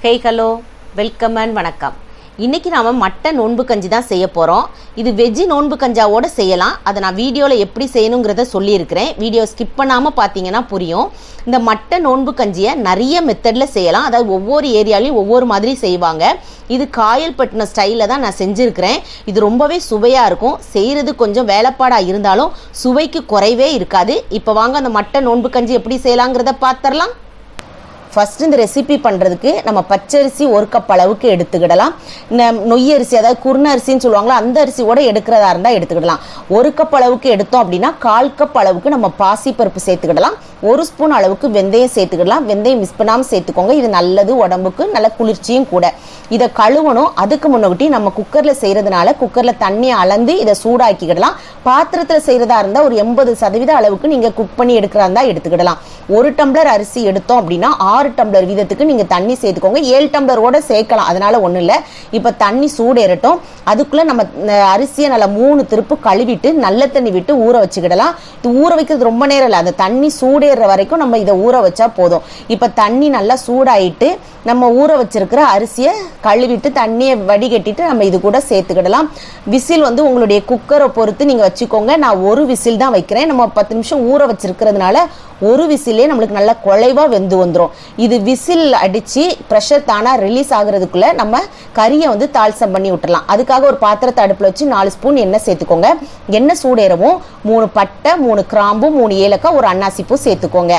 Hey hello welcome and வணக்கம். இன்றைக்கி நாம் மட்டன் நோன்பு கஞ்சி தான் செய்ய போகிறோம் இது வெஜ்ஜு நோன்பு கஞ்சாவோடு செய்யலாம். அதை நான் வீடியோவில் எப்படி செய்யணுங்கிறத சொல்லியிருக்கிறேன். வீடியோ ஸ்கிப் பண்ணாமல் பார்த்தீங்கன்னா புரியும். இந்த மட்டன் நோன்பு கஞ்சியை நிறைய மெத்தடில் செய்யலாம். அதாவது ஒவ்வொரு ஏரியாலையும் ஒவ்வொரு மாதிரி செய்வாங்க. இது காயல் பட்டின ஸ்டைலில் தான் நான் செஞ்சுருக்கிறேன். இது ரொம்பவே சுவையாக இருக்கும். செய்கிறது கொஞ்சம் வேலைப்பாடாக இருந்தாலும் சுவைக்கு குறைவே இருக்காது. இப்போ வாங்க அந்த மட்டன் நோன்பு கஞ்சி எப்படி செய்யலாங்கிறத பார்த்துடலாம் ஃபஸ்ட்டு இந்த ரெசிபி பண்ணுறதுக்கு நம்ம பச்சரிசி ஒரு கப் அளவுக்கு எடுத்துக்கிடலாம். இந்த நொய் அரிசி அதாவது குருண அரிசின்னு சொல்லுவாங்களோ அந்த அரிசியோட எடுக்கிறதா இருந்தால் எடுத்துக்கிடலாம். ஒரு கப் அளவுக்கு எடுத்தோம் அப்படின்னா கால் கப் அளவுக்கு நம்ம பாசிப்பருப்பு சேர்த்துக்கிடலாம். ஒரு ஸ்பூன் அளவுக்கு வெந்தயம் சேர்த்துக்கலாம் வெந்தயம் மிஸ் பண்ணாமல் சேர்த்துக்கோங்க. இது நல்லது உடம்புக்கு நல்ல குளிர்ச்சியும் கூட. இதை கழுவணும். அதுக்கு முன்னாடி நம்ம குக்கரில் செய்கிறதுனால குக்கரில் தண்ணி அளந்து இதை சூடாக்கிக்கிடலாம். பாத்திரத்தில் செய்கிறதா இருந்தால் ஒரு எண்பது சதவீத அளவுக்கு நீங்கள் குக் பண்ணி எடுக்கிறா இருந்தால் எடுத்துக்கிடலாம். ஒரு டம்ளர் அரிசி எடுத்தோம் அப்படின்னா ஆறு டம்ளர் வீதத்துக்கு நீங்கள் தண்ணி சேர்த்துக்கோங்க. ஏழு டம்ளரோட சேர்க்கலாம். அதனால ஒன்றும் இல்லை. இப்போ தண்ணி சூடேறட்டும். அதுக்குள்ளே நம்ம அரிசியை நல்லா மூணு திருப்பு கழுவிட்டு நல்ல தண்ணி விட்டு ஊற வச்சுக்கிடலாம். இது ஊற வைக்கிறது ரொம்ப நேரம் இல்லை. அந்த தண்ணி சூடேற வரைக்கும் நம்ம இதை ஊற வச்சா போதும். இப்போ தண்ணி நல்லா சூடாயிட்டு நம்ம ஊற வச்சிருக்கிற அரிசியை கழுவிட்டு தண்ணியை வடிகட்டிட்டு நம்ம இது கூட சேர்த்துக்கிடலாம். விசில் வந்து உங்களுடைய குக்கரை பொறுத்து நீங்கள் வச்சுக்கோங்க. நான் ஒரு விசில் தான் வைக்கிறேன். நம்ம பத்து நிமிஷம் ஊற வச்சிருக்கிறதுனால ஒரு விசிலே நம்மளுக்கு நல்லா குழைவாக வெந்து வந்துடும் இது விசில் அடித்து ப்ரெஷர் தானாக ரிலீஸ் ஆகுறதுக்குள்ளே நம்ம கறியை வந்து தாள்சம் பண்ணி விட்டுறலாம். அதுக்காக ஒரு பாத்திரத்தை அடுப்பில் வச்சு நாலு ஸ்பூன் எண்ணெய் சேர்த்துக்கோங்க. எண்ணெய் சூடேறவும் மூணு பட்டை மூணு கிராம்பு மூணு ஏலக்காய் ஒரு அன்னாசிப்பூ சேர்த்துக்கோங்க.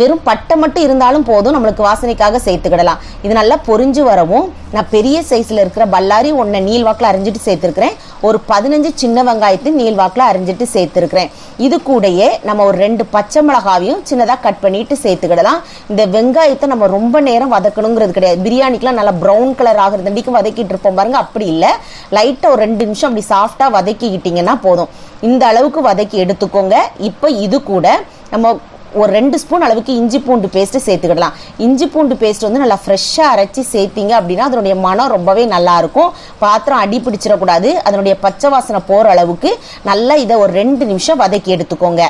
வெறும் பட்டை மட்டும் இருந்தாலும் போதும் நம்மளுக்கு வாசனைக்காக சேர்த்துக்கிடலாம். இது நல்லா பொரிஞ்சு வரவும் நான் பெரிய சைஸில் இருக்கிற பல்லாரி ஒன்றை நீல் வாக்கில் அரிஞ்சிட்டு சேர்த்துருக்கிறேன். ஒரு பதினஞ்சு சின்ன வெங்காயத்தையும் நீல் வாக்கில் அரிஞ்சிட்டு சேர்த்துருக்கிறேன். இது கூடயே நம்ம ஒரு ரெண்டு பச்சை மிளகாவையும் சின்னதாக கட் பண்ணிட்டு சேர்த்துக்கிடலாம். இந்த வெங்காயத்தை நம்ம ரொம்ப நேரம் வதக்கணுங்கிறது கிடையாது. பிரியாணிக்கெலாம் நல்லா ப்ரௌன் கலர் ஆகுறதுண்டிக்கு வதக்கிட்டு இருப்போம் பாருங்க அப்படி இல்லை. லைட்டாக ஒரு ரெண்டு நிமிஷம் அப்படி சாஃப்டாக வதக்கிக்கிட்டிங்கன்னா போதும். இந்த அளவுக்கு வதக்கி எடுத்துக்கோங்க. இப்போ இது கூட நம்ம ஒரு ரெண்டு ஸ்பூன் அளவுக்கு இஞ்சி பூண்டு பேஸ்ட்டு சேர்த்துக்கிடலாம். இஞ்சி பூண்டு பேஸ்ட் வந்து நல்லா ஃப்ரெஷ்ஷாக அரைச்சி சேர்த்திங்க அப்படின்னா அதனுடைய மனம் ரொம்பவே நல்லா இருக்கும். பாத்திரம் அடி பிடிச்சிடக்கூடாது. அதனுடைய பச்சை வாசனை போகிற அளவுக்கு நல்லா இதை ஒரு ரெண்டு நிமிஷம் வதக்கி எடுத்துக்கோங்க.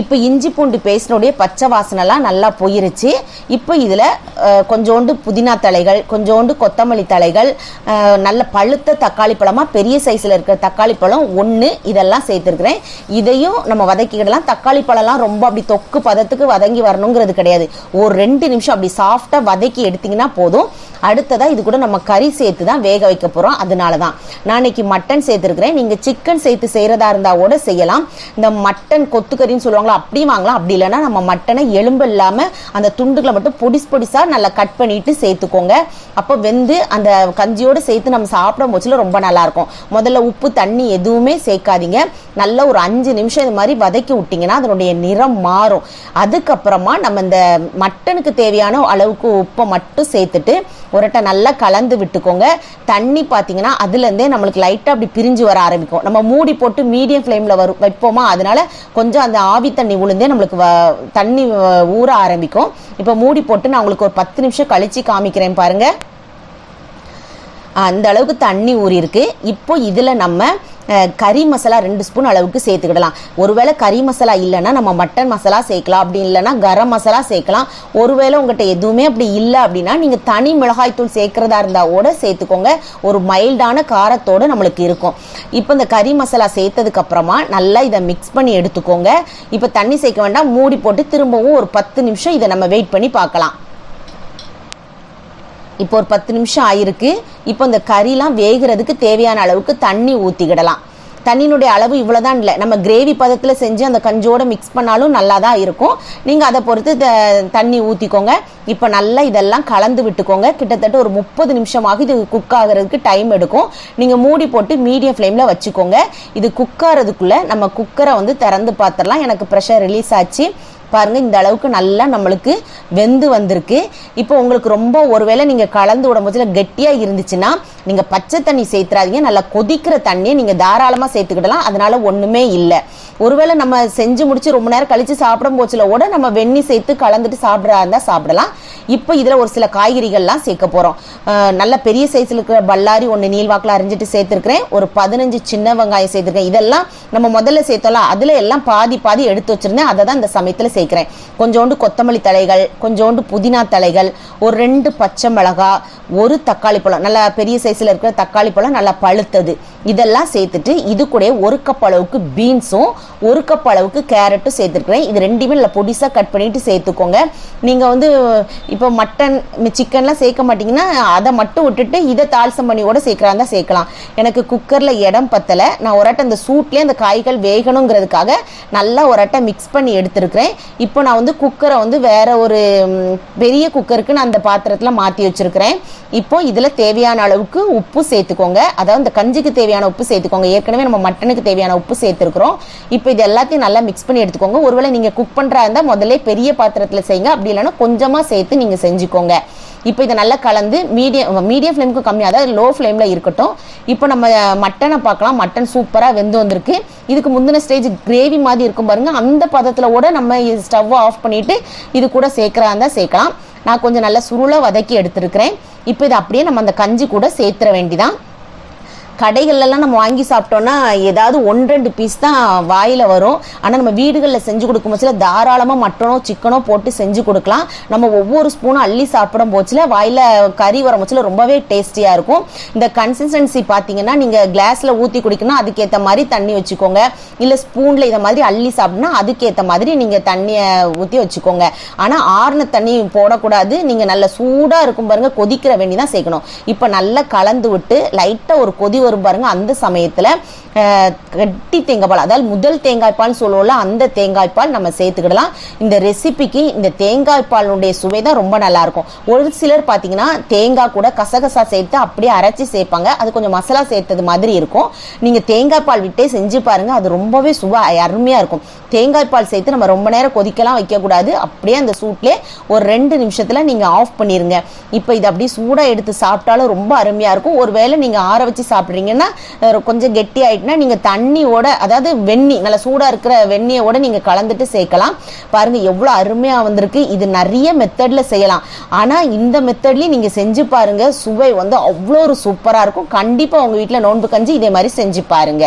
இப்போ இஞ்சி பூண்டு பேஸ்டினுடைய பச்சை வாசனைலாம் நல்லா போயிருச்சு. இப்போ இதில் கொஞ்சோண்டு புதினா தலைகள் கொஞ்சோண்டு கொத்தமல்லி தலைகள் நல்ல பழுத்த தக்காளி பழமாக பெரிய சைஸில் இருக்கிற தக்காளி பழம் ஒன்று இதெல்லாம் சேர்த்துருக்குறேன். இதையும் நம்ம வதக்கிக்கிடலாம். தக்காளி பழம்லாம் ரொம்ப அப்படி தொக்கு பதத்துக்கு வதங்கி வரணுங்கிறது கிடையாது. ஒரு ரெண்டு நிமிஷம் அப்படி சாஃப்டாக வதக்கி எடுத்திங்கன்னா போதும். அடுத்ததாக இது கூட நம்ம கறி சேர்த்து தான் வேக வைக்க போகிறோம் அதனால தான் நான் இன்னைக்கு மட்டன் சேர்த்துருக்கிறேன். நீங்கள் சிக்கன் சேர்த்து செய்கிறதா இருந்தால் கூட செய்யலாம். இந்த மட்டன் கொத்துக்கறின்னு சொல்லுவாங்களா அப்படியும் வாங்கலாம். அப்படி இல்லைன்னா நம்ம மட்டனை எலும்பு இல்லாமல் அந்த துண்டுகளை மட்டும் பொடிஸ் பொடிசாக நல்லா கட் பண்ணிட்டு சேர்த்துக்கோங்க. அப்போ வெந்து அந்த கஞ்சியோடு சேர்த்து நம்ம சாப்பிடும் போச்சுல ரொம்ப நல்லாயிருக்கும். முதல்ல உப்பு தண்ணி எதுவுமே சேர்க்காதீங்க. நல்லா ஒரு அஞ்சு நிமிஷம் இது மாதிரி வதக்கி விட்டிங்கன்னா அதனுடைய நிறம் மாறும். அதுக்கப்புறமா நம்ம இந்த மட்டனுக்கு தேவையான அளவுக்கு உப்பை மட்டும் சேர்த்துட்டு உரட்டை நல்லா கலந்து விட்டுக்கோங்க. தண்ணி பார்த்தீங்கன்னா அதுலேருந்தே நம்மளுக்கு லைட்டாக அப்படி பிரிஞ்சு வர ஆரம்பிக்கும். நம்ம மூடி போட்டு மீடியம் ஃப்ளேமில் வரும் வைப்போமா? அதனால கொஞ்சம் அந்த ஆவி தண்ணி உளுந்தே நம்மளுக்கு வ- தண்ணி ஊற ஆரம்பிக்கும். இப்போ மூடி போட்டு நான் உங்களுக்கு ஒரு பத்து நிமிஷம் கழித்து காமிக்கிறேன் பாருங்கள் அந்த அளவுக்கு தண்ணி ஊறி இருக்கு இப்போ இதில் நம்ம கறி மசாலா ரெண்டு ஸ்பூன் அளவுக்கு சேர்த்துக்கிடலாம். ஒருவேளை கறி மசாலா இல்லைன்னா நம்ம மட்டன் மசாலா சேர்க்கலாம். அப்படி இல்லைன்னா கரம் மசாலா சேர்க்கலாம். ஒருவேளை உங்கள்கிட்ட எதுவுமே அப்படி இல்லை அப்படின்னா நீங்கள் தனி மிளகாய்த்தூள் சேர்க்குறதா இருந்தால் கூட சேர்த்துக்கோங்க. ஒரு மைல்டான காரத்தோடு நம்மளுக்கு இருக்கும். இப்போ இந்த கறி மசாலா சேர்த்ததுக்கப்புறமா நல்லா இதை மிக்ஸ் பண்ணி எடுத்துக்கோங்க. இப்போ தண்ணி சேர்க்க வேண்டாம். மூடி போட்டு திரும்பவும் ஒரு பத்து நிமிஷம் இதை நம்ம வெயிட் பண்ணி பார்க்கலாம். இப்போ ஒரு பத்து நிமிஷம் ஆயிருக்கு. இப்போ இந்த கறிலாம் வேகிறதுக்கு தேவையான அளவுக்கு தண்ணி ஊற்றிக்கிடலாம் தண்ணியினுடைய அளவு இவ்வளோதான் இல்லை. நம்ம கிரேவி பதத்தில் செஞ்சு அந்த கஞ்சோடு மிக்ஸ் பண்ணாலும் நல்லா தான் இருக்கும். நீங்கள் அதை பொறுத்து த- தண்ணி ஊற்றிக்கோங்க இப்போ நல்லா இதெல்லாம் கலந்து விட்டுக்கோங்க. கிட்டத்தட்ட ஒரு முப்பது நிமிஷமாக இது குக் ஆகிறதுக்கு டைம் எடுக்கும். நீங்கள் மூடி போட்டு மீடியம் ஃப்ளேமில் வச்சுக்கோங்க. இது குக் ஆகிறதுக்குள்ளே நம்ம குக்கரை வந்து திறந்து பார்த்துடலாம். எனக்கு ப்ரெஷர் ரிலீஸ் ஆச்சு. பாருங்கள் இந்த அளவுக்கு நல்லா நம்மளுக்கு வெந்து வந்திருக்கு. இப்போ உங்களுக்கு ரொம்ப ஒருவேளை நீங்கள் கலந்து விடும் கெட்டியாக இருந்துச்சுன்னா நீங்கள் பச்சை தண்ணி சேர்த்துறாதீங்க. நல்லா கொதிக்கிற தண்ணியை நீங்கள் தாராளமாக சேர்த்துக்கிடலாம். அதனால் ஒன்றுமே இல்லை. ஒருவேளை நம்ம செஞ்சு முடிச்சு ரொம்ப நேரம் கழித்து சாப்பிடும் போச்சுல கூட நம்ம வெண்ணி சேர்த்து கலந்துட்டு சாப்பிட்றா இருந்தால் சாப்பிடலாம். இப்போ இதில் ஒரு சில காய்கறிகள்லாம் சேர்க்க போகிறோம் நல்ல பெரிய சைஸில் இருக்கிற பல்லாரி ஒன்று நீள்வாக்கில் அரிஞ்சிட்டு சேர்த்துருக்கிறேன். ஒரு பதினஞ்சு சின்ன வெங்காயம் சேர்த்துருக்கேன். இதெல்லாம் நம்ம முதல்ல சேர்த்தோம்ல அதில் எல்லாம் பாதி பாதி எடுத்து வச்சிருந்தேன். அதை தான் இந்த சமயத்தில் சேர்க்குறேன். கொஞ்சோண்டு கொத்தமல்லி தலைகள் கொஞ்சோண்டு புதினா தலைகள் ஒரு ரெண்டு பச்சை மிளகா ஒரு தக்காளி பழம். நல்லா பெரிய சைஸில் இருக்கிற தக்காளி பழம் நல்லா பழுத்தது. இதெல்லாம் சேர்த்துட்டு இது கூட ஒரு கப் அளவுக்கு பீன்ஸும் ஒரு கப் அளவுக்கு கேரட்டும் சேர்த்துருக்குறேன். இது ரெண்டுமே நல்லா பொடிசாக கட் பண்ணிட்டு சேர்த்துக்கோங்க. நீங்கள் வந்து இப்போ மட்டன் சிக்கன்லாம் சேர்க்க மாட்டீங்கன்னா அதை மட்டும் விட்டுட்டு இதை தால்சம் கூட சேர்க்குறா தான் சேர்க்கலாம். எனக்கு குக்கரில் இடம் பத்தலை. நான் ஒரு அந்த சூட்லேயே அந்த காய்கள் வேகணுங்கிறதுக்காக நல்லா ஒரு அட்டை மிக்ஸ் பண்ணி எடுத்துருக்கிறேன். இப்போ நான் வந்து குக்கரை வந்து வேற ஒரு பெரிய குக்கருக்கு நான் அந்த பாத்திரத்தில் மாற்றி வச்சுருக்கிறேன். இப்போ இதில் தேவையான அளவுக்கு உப்பு சேர்த்துக்கோங்க. அதாவது இந்த கஞ்சிக்கு தேவையான உப்பு சேர்த்துக்கோங்க. ஏற்கனவே நம்ம மட்டனுக்கு தேவையான உப்பு சேர்த்துருக்குறோம். இப்போ இது எல்லாத்தையும் நல்லா மிக்ஸ் பண்ணி எடுத்துக்கோங்க. ஒருவேளை நீங்கள் குக் பண்ணுறா இருந்தால் முதல்ல பெரிய பாத்திரத்தில் செய்யுங்க. அப்படி இல்லைன்னா கொஞ்சமாக சேர்த்து நீங்கள் செஞ்சுக்கோங்க. இப்போ இதை நல்லா கலந்து மீடியம் மீடியம் ஃப்ளேமுக்கு கம்மியாக அதாவது லோ ஃப்ளேமில் இருக்கட்டும். இப்போ நம்ம மட்டனை பார்க்கலாம். மட்டன் சூப்பராக வெந்து வந்திருக்கு. இதுக்கு முந்தின ஸ்டேஜ் கிரேவி மாதிரி இருக்கும் பாருங்கள் அந்த பதத்தில் கூட நம்ம ஸ்டவ்வை ஆஃப் பண்ணிவிட்டு இது கூட சேர்க்குறா இருந்தால் சேர்க்கலாம். நான் கொஞ்சம் நல்லா சுருளை வதக்கி எடுத்துருக்கிறேன். இப்போ இதை அப்படியே நம்ம அந்த கஞ்சி கூட சேர்த்துற வேண்டிதான். கடைகள்லாம் நம்ம வாங்கி சாப்பிட்டோம்னா ஏதாவது ஒன்று ரெண்டு பீஸ் தான் வாயில் வரும். ஆனால் நம்ம வீடுகளில் செஞ்சு கொடுக்கும் பட்சத்தில் தாராளமாக மட்டனோ சிக்கனோ போட்டு செஞ்சு கொடுக்கலாம். நம்ம ஒவ்வொரு ஸ்பூனும் அள்ளி சாப்பிடும் போச்சில் வாயில் கறி வரும் போச்சில் ரொம்பவே டேஸ்டியாக இருக்கும். இந்த கன்சிஸ்டன்சி பார்த்தீங்கன்னா நீங்கள் கிளாஸில் ஊற்றி குடிக்கணும். அதுக்கேற்ற மாதிரி தண்ணி வச்சுக்கோங்க. இல்லை ஸ்பூனில் இதை மாதிரி அள்ளி சாப்பிட்னா அதுக்கேற்ற மாதிரி நீங்கள் தண்ணியை ஊற்றி வச்சுக்கோங்க. ஆனால் ஆறுன தண்ணி போடக்கூடாது. நீங்கள் நல்ல சூடாக இருக்கும் பாருங்கள் கொதிக்கிற வேண்டி தான் சேர்க்கணும். இப்போ நல்லா கலந்து விட்டு லைட்டாக ஒரு கொதி வரும் பாருங்க அந்த சமயத்தில் கட்டி தேங்காய் பால் அதாவது முதல் தேங்காய் பால் சொல்லுவோம்ல அந்த தேங்காய் பால் நம்ம சேர்த்துக்கிடலாம். இந்த ரெசிபிக்கு இந்த தேங்காய் பாலுடைய சுவை தான் ரொம்ப நல்லா இருக்கும் ஒரு சிலர் பார்த்தீங்கன்னா தேங்காய் கூட கசகசா சேர்த்து அப்படியே அரைச்சி சேர்ப்பாங்க. அது கொஞ்சம் மசாலா சேர்த்தது மாதிரி இருக்கும். நீங்கள் தேங்காய் பால் விட்டே செஞ்சு பாருங்க அது ரொம்பவே சுவை அருமையாக இருக்கும். தேங்காய் பால் சேர்த்து நம்ம ரொம்ப நேரம் கொதிக்கலாம் வைக்கக்கூடாது. அப்படியே அந்த சூட்லேயே ஒரு ரெண்டு நிமிஷத்தில் நீங்கள் ஆஃப் பண்ணிடுங்க இப்போ இது அப்படியே சூடாக எடுத்து சாப்பிட்டாலும் ரொம்ப அருமையாக இருக்கும். ஒருவேளை நீங்கள் ஆற வச்சு சாப்பிட்டு அஹ், கொஞ்சம் கெட்டி ஆயிட்டுனா நீங்கள் தண்ணியோட அதாவது வெந்நி நல்லா சூடாக இருக்கிற வெந்நியோட நீங்கள் கலந்துட்டு சேர்க்கலாம். பாருங்க எவ்வளோ அருமையாக வந்திருக்கு. இது நிறைய மெத்தடில் செய்யலாம். ஆனால் இந்த மெத்தட்லேயும் நீங்கள் செஞ்சு பாருங்க. சுவை வந்து அவ்வளோ ஒரு சூப்பராக இருக்கும். கண்டிப்பாக உங்கள் வீட்டில் நோன்பு கஞ்சி இதே மாதிரி செஞ்சு பாருங்க.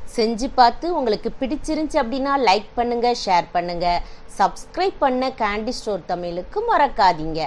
செஞ்சு பார்த்து உங்களுக்கு பிடிச்சிருந்துச்சு அப்படின்னா லைக் பண்ணுங்க ஷேர் பண்ணுங்க. சப்ஸ்கிரைப் பண்ண கேண்டி ஸ்டோர் தமிழுக்கு மறக்காதீங்க.